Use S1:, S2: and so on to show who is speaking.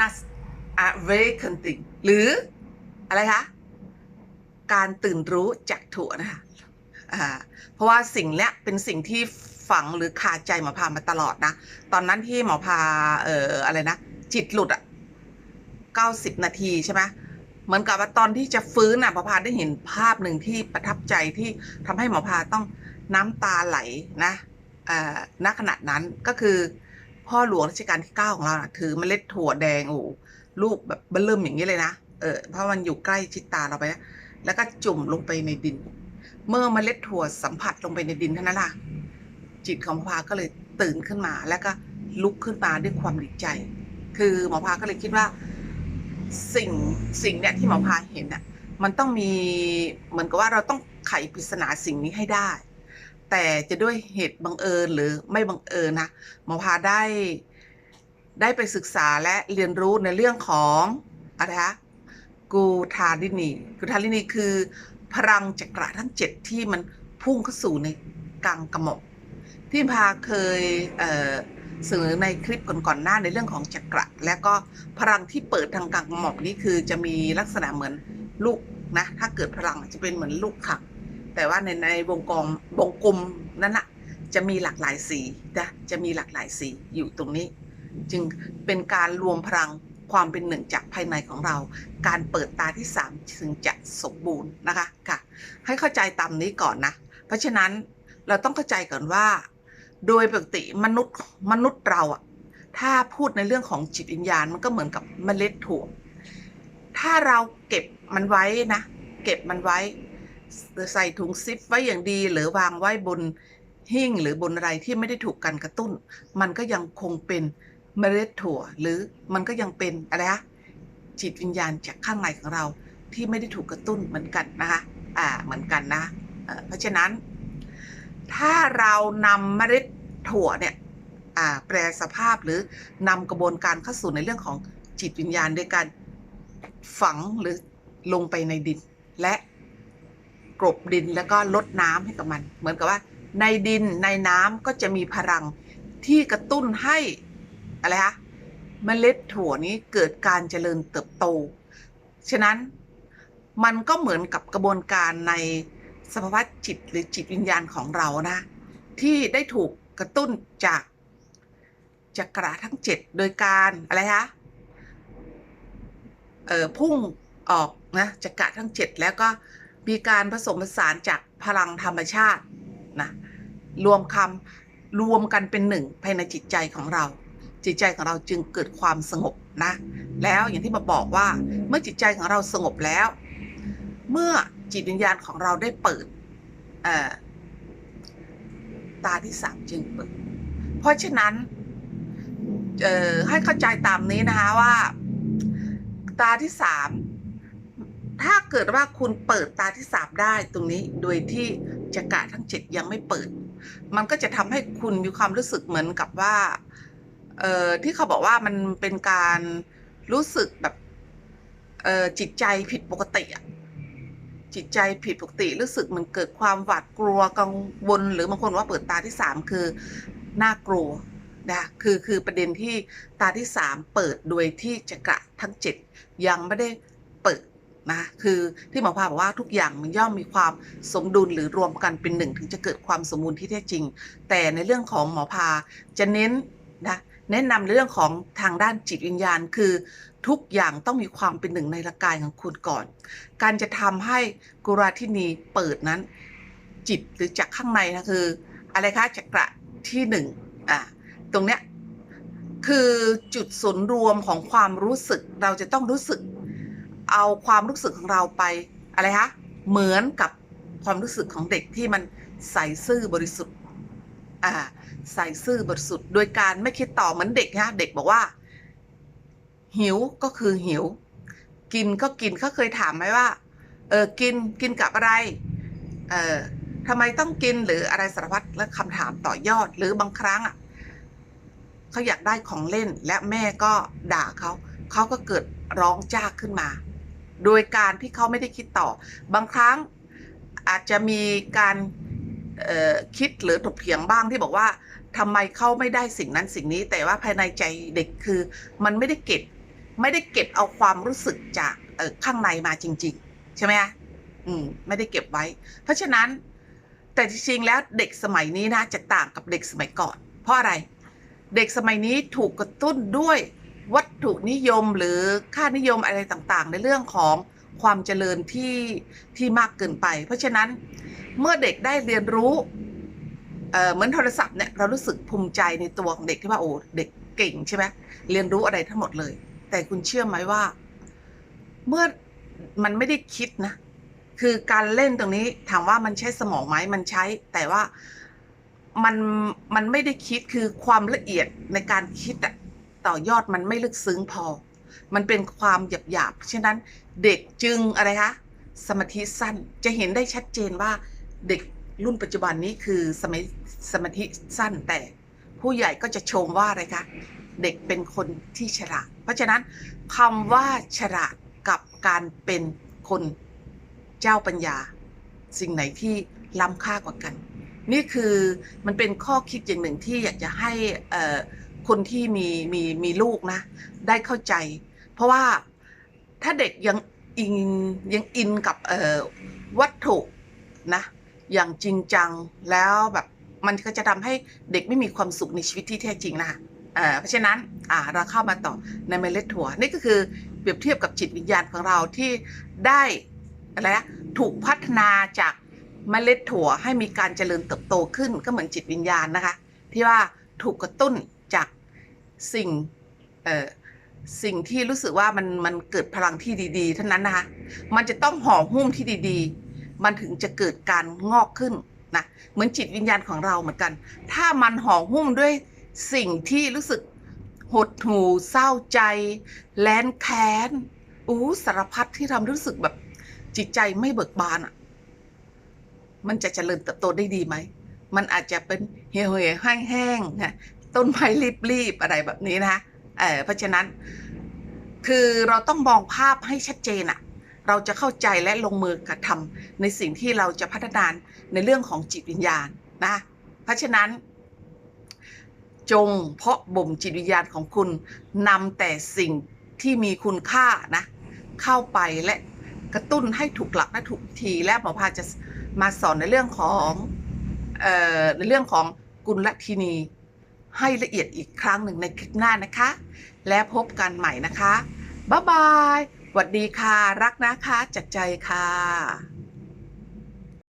S1: นัส awakening หรืออะไรคะ การตื่นรู้จากถั่วนะคะเพราะว่าสิ่งเนี้ยเป็นสิ่งที่ฝังหรือคาใจหมอพามาตลอดนะ ตอนนั้นที่หมอพาเอ่ออะไรนะ จิตหลุดอะเก้าสิบนาทีใช่ไหมเหมือนกับว่าตอนที่จะฟื้นอะหมอพาได้เห็นภาพหนึ่งที่ประทับใจที่ทำให้หมอพาต้องน้ำตาไหลนะเอ่อณขณะนั้นก็คือ พ่อหลวงรัชกาลที่เก้าของเรานะถือเมล็ดถั่วแดงโอ้ลูกแบบเบิ่มอย่างนี้เลยนะเออเพราะมันอยู่ใกล้ชิดตาเราไปนะแล้วก็จุ่มลงไปในดิน เมื่อเมล็ดถั่วสัมผัสลงไปในดินเท่านั้นล่ะจิตของหมอพาก็เลยตื่นขึ้นมา แล้วก็ลุกขึ้นมาด้วยความดีใจ คือหมอพาก็เลยคิดว่า สิ่งสิ่งเนี้ยที่หมอพาเห็นน่ะมันต้องมีเหมือนกับว่าเราต้องไขปริศนาสิ่งนี้ให้ได้ แต่จะด้วยเหตุบังเอิญหรือไม่บังเอิญนะหมอพาได้ได้ไปศึกษาและเรียนรู้ในเรื่องของอะไรคะกูทาลินีกูทาลินีคือ พลังจักระทั้งเจ็ดที่มันพุ่งเข้าสู่ในกลางกระหม่อมที่พาเคยเอ่อเสนอในคลิปก่อนๆหน้าในเรื่องของจักระ และก็พลังที่เปิดทางกลางกระหม่อมนี้คือจะมีลักษณะเหมือนลูกนะถ้าเกิดพลังจะเป็นเหมือนลูกขับ แต่ว่าในในวงกลมวงกลมนั้นนะจะมีหลากหลายสีนะจะมีหลากหลายสีอยู่ตรงนี้ จึงเป็นการรวมพลังความเป็นหนึ่งจากภายในของเรา การเปิดตาที่สามถึงจะสมบูรณ์นะคะค่ะ ให้เข้าใจตามนี้ก่อนนะ เพราะฉะนั้นเราต้องเข้าใจก่อนว่า โดยปกติมนุษย์มนุษย์เราอะถ้าพูดในเรื่องของจิตวิญญาณมันก็เหมือนกับเมล็ดถั่ว ถ้าเราเก็บมันไว้นะ เก็บมันไว้ ใส่ถุงซิปไว้อย่างดีหรือวางไว้บนหิ้งหรือบนอะไรที่ไม่ได้ถูกการกระตุ้น มันก็ยังคงเป็นเมล็ดถั่ว หรือมันก็ยังเป็นอะไรฮะจิตวิญญาณจากข้างในของเราที่ไม่ได้ถูกกระตุ้นเหมือนกันนะคะอ่าเหมือนกันนะเอ่อเพราะฉะนั้น ถ้าเรานำเมล็ดถั่วเนี่ยอ่าแปลสภาพหรือนำกระบวนการเข้าสู่ในเรื่องของจิตวิญญาณโดยการฝังหรือลงไปในดินและ กลบดินแล้วก็ลดน้ำให้กับมัน เหมือนกับว่า ในดินในน้ำก็จะมีพลังที่กระตุ้นให้อะไรคะเมล็ดถั่วนี้เกิดการเจริญเติบโต ฉะนั้นมันก็เหมือนกับกระบวนการในสภาวะจิตหรือจิตวิญญาณของเรานะ ที่ได้ถูกกระตุ้นจากจักระทั้งเจ็ดโดยการอะไรคะเอ่อพุ่งออกนะจักระทั้งเจ็ดแล้วก็ มีการผสมผสานจากพลังธรรมชาตินะรวมคำรวมกันเป็นหนึ่งภายในจิตใจของเรา จิตใจของเราจึงเกิดความสงบนะ แล้วอย่างที่มาบอกว่าเมื่อจิตใจของเราสงบแล้ว เมื่อจิตวิญญาณของเราได้เปิดตาที่สามจึงเปิด เพราะฉะนั้นให้เข้าใจตามนี้นะคะว่า ตาที่สาม ถ้าเกิดว่าคุณเปิดตาที่สามได้ตรงนี้โดยที่จักระทั้งเจ็ดยังไม่เปิด มันก็จะทำให้คุณมีความรู้สึกเหมือนกับว่า เอ่อที่เขาบอกว่ามันเป็นการรู้สึกแบบ เอ่อจิตใจผิดปกติอะจิตใจผิดปกติรู้สึกมันเกิดความหวาดกลัวกังวลหรือบางคนว่าเปิดตาที่สามคือน่ากลัวนะคือคือประเด็นที่ตาที่สามเปิดโดยที่จักระทั้งเจ็ดยังไม่ได้ นะคือที่หมอพาบอกว่าทุกอย่างมันย่อมมีความสมดุลหรือรวมกันเป็นหนึ่งถึงจะเกิดความสมบูรณ์ที่แท้จริง แต่ในเรื่องของหมอพาจะเน้นนะแนะนำเรื่องของทางด้านจิตวิญญาณคือทุกอย่างต้องมีความเป็นหนึ่งในร่างกายของคุณก่อน การจะทำให้กุราธินีเปิดนั้น จิตหรือจากข้างในนะคือ อะไรคะจักระที่หนึ่งอะตรงเนี้ยคือจุดศูนย์รวมของความรู้สึกเราจะต้องรู้สึก เอาความรู้สึกของเราไปอะไรคะเหมือนกับความรู้สึกของเด็กที่มันใสซื่อบริสุทธิ์อ่าใสซื่อบริสุทธิ์โดยการไม่คิดต่อเหมือนเด็กนะเด็กบอกว่า หิวก็คือหิว กินก็กินเขาเคยถามไหมว่าเออกินกินกับอะไรเออทำไมต้องกินหรืออะไรสารพัดและคำถามต่อยอดหรือบางครั้งอะเขาอยากได้ของเล่นและแม่ก็ด่าเขาเขาก็เกิดร้องจ้าขึ้นมา โดยการที่เขาไม่ได้คิดต่อ บางครั้งอาจจะมีการคิดหรือถกเถียงบ้างที่บอกว่าทำไมเขาไม่ได้สิ่งนั้นสิ่งนี้ แต่ว่าภายในใจเด็กคือ มันไม่ได้เก็บ ไม่ได้เก็บเอาความรู้สึกจากข้างในมาจริง ๆ ใช่ไหมคะอืมไม่ได้เก็บไว้ เพราะฉะนั้นแต่จริงๆแล้วเด็กสมัยนี้นะจะต่างกับเด็กสมัยก่อน เพราะอะไร เด็กสมัยนี้ถูกกระตุ้นด้วย วัตถุนิยมหรือค่านิยมอะไรต่างๆ ในเรื่องของความเจริญที่ที่มากเกินไป เพราะฉะนั้นเมื่อเด็กได้เรียนรู้เอ่อเหมือนโทรศัพท์เนี่ยเรารู้สึกภูมิใจในตัวของเด็กที่ว่าโอ้เด็กเก่งใช่ไหมเรียนรู้อะไรทั้งหมดเลย แต่คุณเชื่อไหมว่า เมื่อมันไม่ได้คิดนะ คือการเล่นตรงนี้ถามว่ามันใช้สมองไหมมันใช้ แต่ว่ามันมันไม่ได้คิดคือความละเอียดในการคิดอะ ต่อยอดมันไม่ลึกซึ้งพอ มันเป็นความหยาบหยาบๆฉะนั้นเด็กจึงอะไรคะสมาธิสั้นจะเห็นได้ชัดเจนว่าเด็กรุ่นปัจจุบันนี้คือสมสมาธิสั้นแต่ผู้ใหญ่ก็จะชมว่าอะไรคะเด็กเป็นคนที่ฉลาด เพราะฉะนั้นคำว่าฉลาดกับการเป็นคนเจ้าปัญญา สิ่งไหนที่ล้ำค่ากว่ากัน นี่คือมันเป็นข้อคิดอย่างหนึ่งที่อยากจะให้อ่อ คนที่มีมีมีลูกนะ ได้เข้าใจ เพราะว่าถ้าเด็กยังอินยังอินกับเอ่อวัตถุนะ อย่างจริงจังแล้วแบบมันก็จะทำให้เด็กไม่มีความสุขในชีวิตที่แท้จริงนะคะเอ่อเพราะฉะนั้นอ่าเราเข้ามาต่อในเมล็ดถั่ว นี่ก็คือเปรียบเทียบกับจิตวิญญาณของเราที่ได้อะไรนะถูกพัฒนาจากเมล็ดถั่วให้มีการเจริญเติบโตขึ้นก็เหมือนจิตวิญญาณนะคะ ที่ว่าถูกกระตุ้น สิ่งเอ่อสิ่งที่รู้สึกว่ามันมันเกิดพลังที่ดีๆเท่านั้นนะคะ มันจะต้องห่อหุ้มที่ดีๆ มันถึงจะเกิดการงอกขึ้นนะเหมือนจิตวิญญาณของเราเหมือนกัน ถ้ามันห่อหุ้มด้วยสิ่งที่รู้สึกหดหู่เศร้าใจ แลนแค้นอู้สารพัดที่ทำรู้สึกแบบจิตใจไม่เบิกบานอะ มันจะเจริญเติบโตได้ดีไหม มันอาจจะเป็นเหี่ยวเหี่ยวแห้งๆนะ ต้นไม้รีบๆอะไรแบบนี้นะเออเพราะฉะนั้นคือเราต้องมองภาพให้ชัดเจนอะเราจะเข้าใจและลงมือกระทำในสิ่งที่เราจะพัฒนาในเรื่องของจิตวิญญาณนะ เพราะฉะนั้น จงเพาะบ่มจิตวิญญาณของคุณนำแต่สิ่งที่มีคุณค่านะ เข้าไปและกระตุ้นให้ถูกหลักและถูกวิธีและหมอพาจะมาสอนในเรื่องของออในเรื่องของกุลทินี ให้ละเอียดอีกครั้งหนึ่งในคลิปหน้านะคะ และพบกันใหม่นะคะ บ๊ายบายสวัสดีค่ะ รักนะคะ จากใจค่ะ